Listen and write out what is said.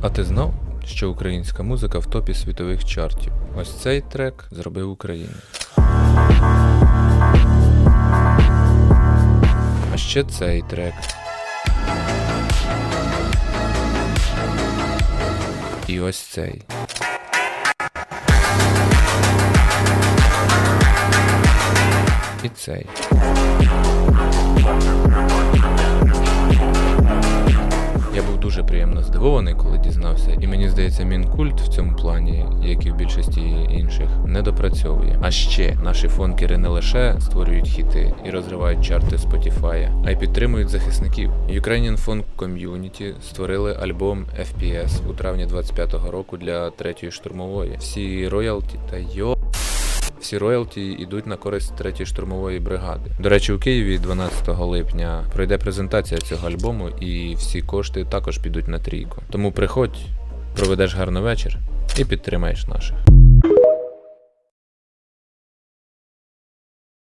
А ти знав, що українська музика в топі світових чартів? Ось цей трек зробив українець. А ще цей трек. І ось цей. І цей. Дуже приємно здивований, коли дізнався, і мені здається, мінкульт в цьому плані, як і в більшості інших, не допрацьовує. А ще наші фонкери не лише створюють хіти і розривають чарти Spotify, а й підтримують захисників. Ukrainian Funk Community створили альбом FPS у травні 25-го року для третьої штурмової. Всі роялті та йо. Всі роялті йдуть на користь третьої штурмової бригади. До речі, у Києві 12 липня пройде презентація цього альбому, і всі кошти також підуть на трійку. Тому приходь, проведеш гарний вечір і підтримаєш наших.